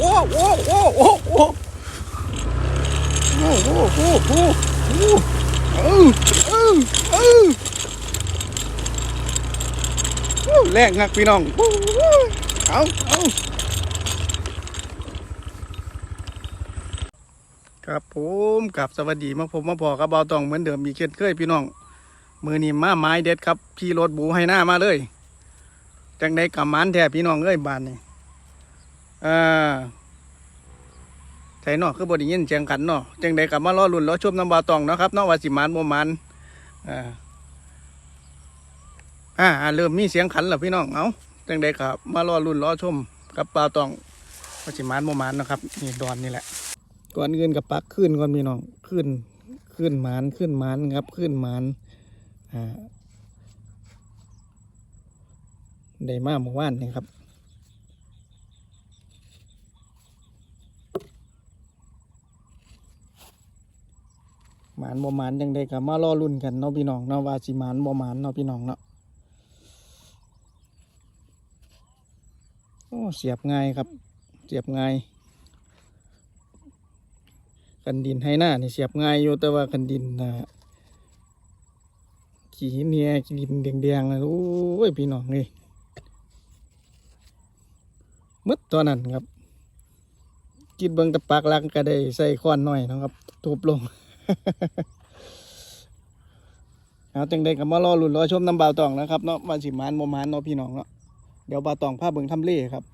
โอ้โอ้โอ้โอ้โอ้โอ้โอ้โอ้โอ้โอ้โอ้โอ้โอ้โอ้เออเออเออโอ้แรงงักพี่น้องโอ้ยเอาเอาครับผมกับสวัสดีมาผมมาพอกับเบาตองเหมือนเดิมมีเช่นเคยพี่น้อง มือนี่มาไม้เด็ดครับ พี่รถบูให้หน้ามาเลย จังได้กำมันแท้พี่น้องเอ้ยบานนี่ อ่าใช่เนาะคือบไดียินเสียงกันเนาะจังได้กลับมารอลุ่นรอชมน้ำบาตองเนาะครับเนาะว่าสิมันบ่มันอ่าอ่าเริ่มมีเสียงขันแล้วพี่น้องเอาจังได้กับมารอลุ่นรอชมกับบาตองว่าสิมันบ่มันนะครับนี่ดอนนี่แหละก่อนอื่นกับปักขึ้นก่อนพี่น้องขึ้นขึ้นมันขึ้นมันครับขึ้นมันอ่าได้มาเมื่อวานนี่ครับ หมานบ่หมานยังได้กับมารอรุ่นกันเนาะพี่น้องเนาะว่าสิหมานบ่หมานเนาะพี่น้องเนาะโอ้เสียบง่ายครับ เสียบง่าย กันดินให้หน้านี่เสียบง่ายอยู่แต่ว่ากันดินนะขี้เนี่ยขี้ดินแดงๆนะโอ้ยพี่น้องเลยมืดตัวนั้นครับกิดเบิงตะปากลักก็ได้ใส่ค้อนหน่อยนะครับทุบลง เอาจังได้กับมารอลุ่นรอชมน้ำบาวตองนะครับเนาะว่าสิมานโมมานเนาะพี่น้องเนาะเดี๋ยวบาวตองผ้าเบิงทำเล่ครับ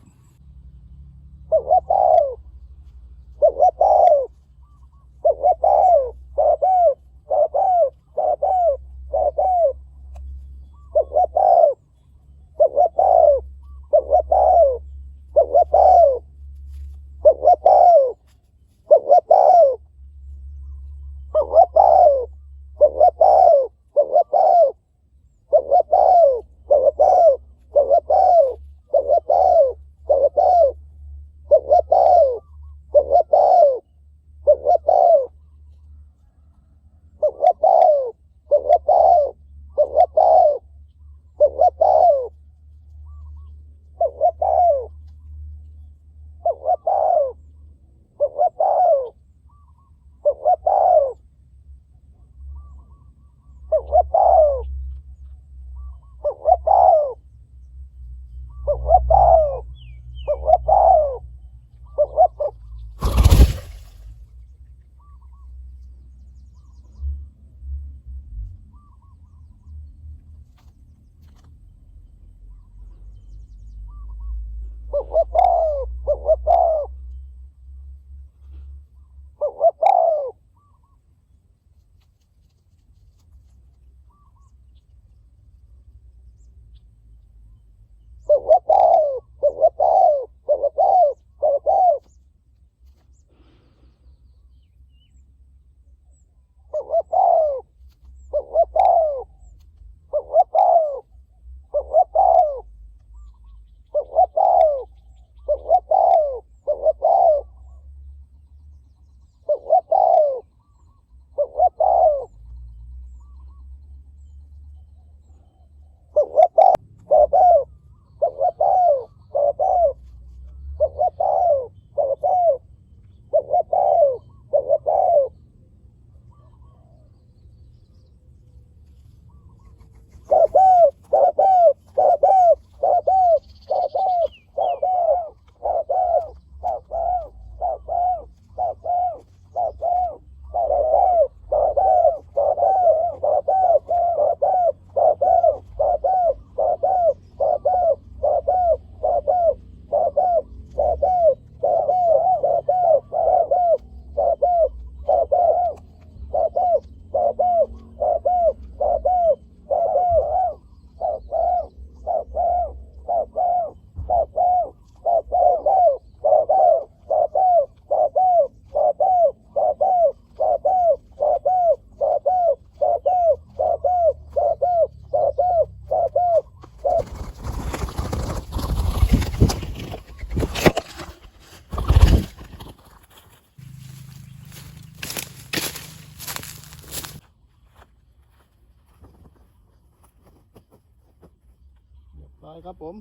อยครับผม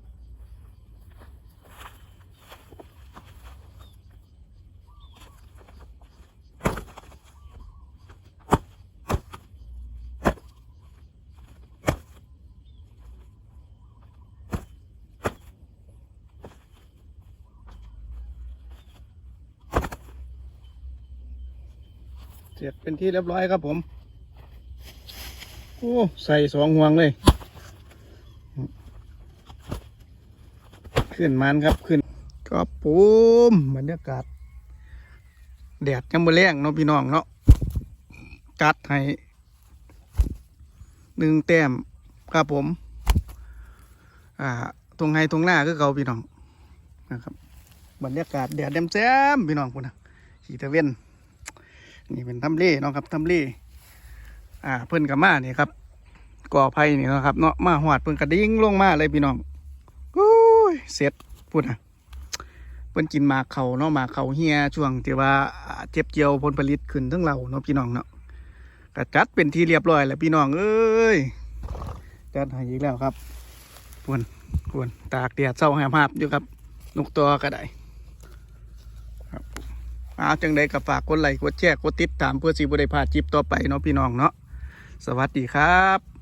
เสร็จเป็นที่เรียบร้อยครับผม โอ้ ใส่สองห่วงเลย ขึ้นมันครับขึ้นก็ปุ้มบรรยากาศ แดดยังมือแรงเนาะพี่น้องเนาะจัดให้หนึ่งแต้มครับผม อ่า ตรงไฮตรงหน้าคือเขาพี่น้องนะครับ บรรยากาศแดดแจ่มพี่น้องคุณนะขีตะเวนนี่เป็นทำเลเนาะครับทำเล่อ่า เพิ่นกับมาเนี่ครับก่อไผ่นี่นะครับเนาะมาหอดเพิ่นกระดิ่งลงมาเลยพี่น้อง ยเสร็จพูดนะเพิ่นกินหมากเขาเนาะหมากเขาเฮียช่วงที่ว่าเจ็บเจียวผลผลิตขึ้นทั้งเราเนาะพี่น้องเนาะก็จัดเป็นที่เรียบร้อยแล้วพี่น้องเอ้ยจัดให้อีกแล้วครับพวนพวนตากแดดเศร้าแหมภาพอยู่ครับนกตัวก็ได้ครับเอาจังใดก็ฝากกดไลค์กดแชร์กดติดตามเพื่อสิบุได้พลาดคลิปต่อไปเนาะพี่น้องเนาะสวัสดีครับ